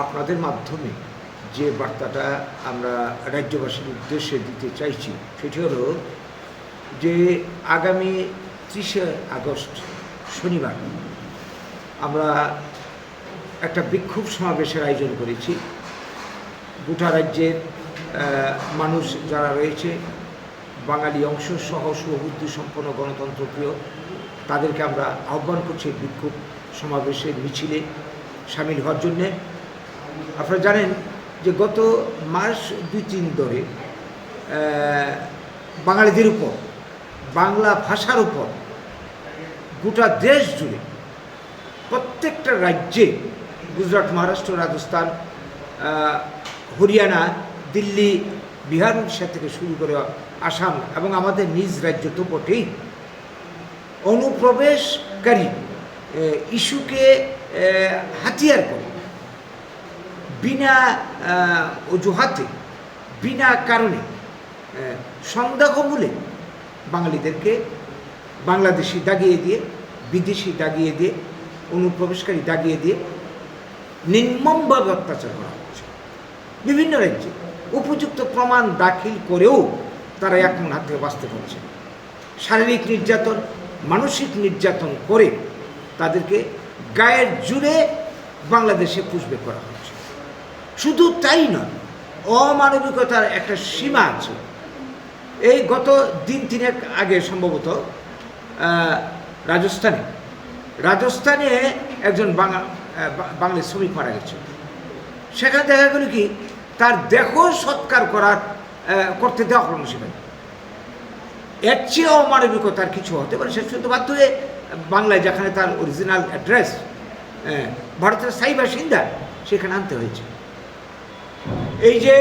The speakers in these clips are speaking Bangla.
আপনাদের মাধ্যমে যে বার্তাটা আমরা রাজ্যবাসীর উদ্দেশ্যে দিতে চাইছি, সেটি হলো যে আগামী ত্রিশে আগস্ট শনিবার আমরা একটা বিক্ষোভ সমাবেশের আয়োজন করেছি। গোটা রাজ্যের মানুষ যারা রয়েছে, বাঙালি অংশ সহ সুবুদ্ধি সম্পন্ন গণতন্ত্রপ্রিয় তাদেরকে আমরা আহ্বান করছি বিক্ষোভ সমাবেশের মিছিলে সামিল হওয়ার জন্যে। আপনারা জানেন যে গত মাস দুই তিন ধরে বাঙালিদের উপর, বাংলা ভাষার উপর গোটা দেশ জুড়ে প্রত্যেকটা রাজ্যে গুজরাট, মহারাষ্ট্র, রাজস্থান হরিয়ানা, দিল্লি, বিহার, উড়িষ্যা থেকে শুরু করে আসাম এবং আমাদের নিজ রাজ্য তো বটেই, অনুপ্রবেশকারী ইস্যুকে হাতিয়ার করে। বিনা অজুহাতে বিনা কারণে আহ, সন্দেহমূলে বাঙালিদেরকে বাংলাদেশি দাগিয়ে দিয়ে বিদেশি দাগিয়ে দিয়ে অনুপ্রবেশকারী দাগিয়ে দিয়ে নির্মমভাবে অত্যাচার করা হচ্ছে। বিভিন্ন রাজ্যে উপযুক্ত প্রমাণ দাখিল করেও তারা এখন হাত থেকে বাঁচতে পারছে শারীরিক নির্যাতন মানসিক নির্যাতন করে তাদেরকে গায়ের জুড়ে বাংলাদেশে পুষবে করা হচ্ছে। শুধু তাই নয় অমানবিকতার একটা সীমা আছে। এই গত দিন তিনেক আগে সম্ভবত রাজস্থানে রাজস্থানে একজন আহ, বাঙালি শ্রমিক মারা গেছে। সেখানে দেখা গেল কি তার দেহ সৎকার করার করতে দেওয়া হলো সেখানে। এর চেয়ে অমানবিকতার কিছু হতে পারে সে শুধু বাধ্য হয়ে বাংলায় যেখানে তার অরিজিনাল অ্যাড্রেস ভারতের স্থায়ী বাসিন্দা সেখানে আনতে হয়েছে। এই যে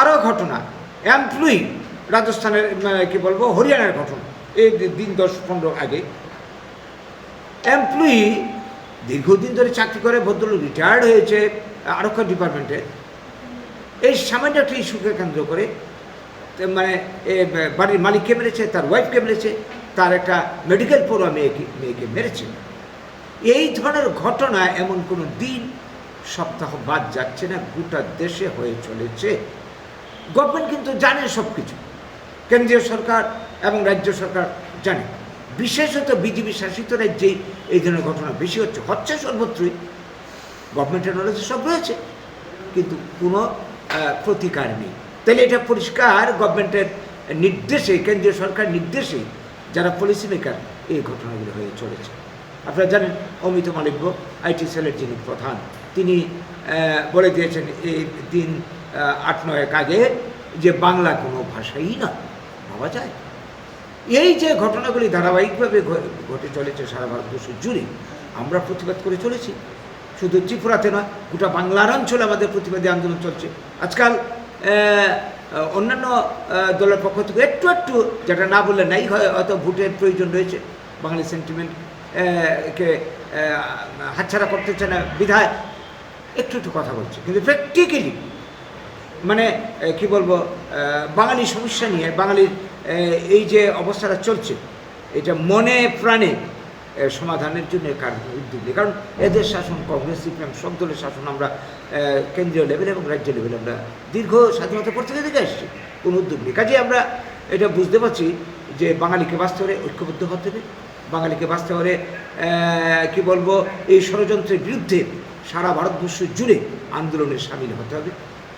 আরও ঘটনা এমপ্লয়ি রাজস্থানের মানে কি বলব, হরিয়ানার ঘটনা, এই দিন দশ পনেরো আগে এমপ্লয়ি দীর্ঘদিন ধরে চাকরি করে, ভদ্রলোক রিটায়ার্ড হয়েছে, আরক্ষা ডিপার্টমেন্টে এই সামান্য একটা ইস্যুকে কেন্দ্র করে মানে বাড়ির মালিককে মেরেছে, তার ওয়াইফকে মেরেছে, তার একটা মেডিকেল পড়ুয়া মেয়েকে মেয়েকে মেরেছে। এই ধরনের ঘটনা এমন কোনো দিন সপ্তাহ বাদ যাচ্ছে না, গোটা দেশে হয়ে চলেছে। গভর্নমেন্ট কিন্তু জানে সব কিছু কেন্দ্রীয় সরকার এবং রাজ্য সরকার জানে। বিশেষত বিজেপি শাসিত রাজ্যে এই ধরনের ঘটনা বেশি হচ্ছে হচ্ছে সর্বত্রই। গভর্নমেন্টের নলেজে সব রয়েছে, কিন্তু কোনো প্রতিকার নেই। তাহলে এটা পরিষ্কার গভর্নমেন্টের নির্দেশে, কেন্দ্রীয় সরকার নির্দেশে যারা পলিসি মেকার এই ঘটনাগুলো হয়ে চলেছে। আপনারা জানেন, অমিত মালিব্য আইটি সেলের যিনি প্রধান। তিনি বলে দিয়েছেন এই দিন আট নয়েক আগে যে বাংলা কোনো ভাষাই না, ভাবা যায়। এই যে ঘটনাগুলি ধারাবাহিকভাবে ঘটে চলেছে সারা ভারতবর্ষ জুড়ে, আমরা প্রতিবাদ করে চলেছি। শুধু ত্রিপুরাতে নয়, গোটা বাংলার অঞ্চলে আমাদের প্রতিবাদী আন্দোলন চলছে। আজকাল অন্যান্য দলের পক্ষ থেকে একটু একটু যেটা না বললে নাই, হয়, হয়তো ভোটের প্রয়োজন রয়েছে। বাঙালি সেন্টিমেন্ট কে হাতছাড়া করতে চায় না বিধায় একটু একটু কথা বলছে। কিন্তু প্র্যাকটিক্যালি মানে কি বলব বাঙালি সমস্যা নিয়ে, বাঙালির এই যে অবস্থাটা চলছে, এটা মনে প্রাণে সমাধানের জন্য কারণ উদ্যোগ নেই কারণ এদের শাসন, কংগ্রেস, সিপিএম, সব দলের শাসন আমরা কেন্দ্রীয় লেভেলে এবং রাজ্য লেভেলে আমরা দীর্ঘ স্বাধীনতা পর থেকে দেখে আসছি কোনো উদ্যোগ নেই। কাজে আমরা এটা বুঝতে পারছি যে বাঙালিকে বাঁচতে হলে ঐক্যবদ্ধ হতে হবে। বাঙালিকে বাঁচতে হলে কি বলব, এই ষড়যন্ত্রের বিরুদ্ধে সারা ভারতবর্ষ জুড়ে আন্দোলনে সামিল হতে হবে।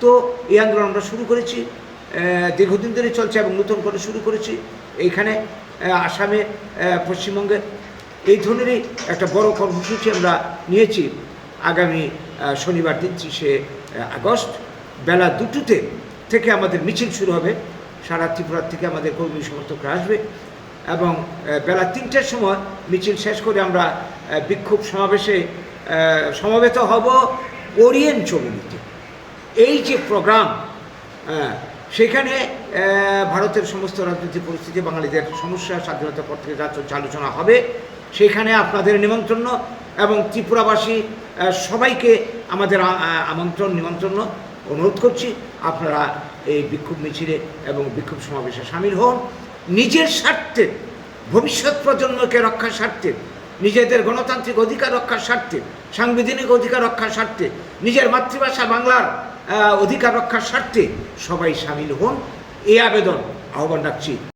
তো এই আন্দোলন আমরা শুরু করেছি দীর্ঘদিন ধরে চলছে এবং নতুন করে শুরু করেছি। এইখানে আসামে পশ্চিমবঙ্গে এই ধরনেরই একটা বড় কর্মসূচি আমরা নিয়েছি। আগামী শনিবার দিন ত্রিশে আগস্ট বেলা দুটোতে থেকে আমাদের মিছিল শুরু হবে। সারা ত্রিপুরার থেকে আমাদের কর্মী সমর্থকরা আসবে এবং বেলা তিনটের সময় মিছিল শেষ করে আমরা বিক্ষোভ সমাবেশে সমবেত হব ওরিয়েন্ট চৌমুনিতে এই যে প্রোগ্রাম আহ, সেখানে ভারতের সমস্ত রাজনৈতিক পরিস্থিতি বাঙালিদের সমস্যা স্বাধীনতার পর থেকে যা আলোচনা হবে। সেখানে আপনাদের নিমন্ত্রণ এবং ত্রিপুরাবাসী সবাইকে আমাদের আমন্ত্রণ নিমন্ত্রণ অনুরোধ করছি আপনারা এই বিক্ষোভ মিছিলে এবং বিক্ষোভ সমাবেশে সামিল হন। নিজের স্বার্থে ভবিষ্যৎ প্রজন্মকে রক্ষার স্বার্থে নিজেদের গণতান্ত্রিক অধিকার রক্ষার স্বার্থে সাংবিধানিক অধিকার রক্ষার স্বার্থে, নিজের মাতৃভাষা বাংলার অধিকার রক্ষার স্বার্থে সবাই সামিল হন। এই আবেদন আহ্বান রাখছি।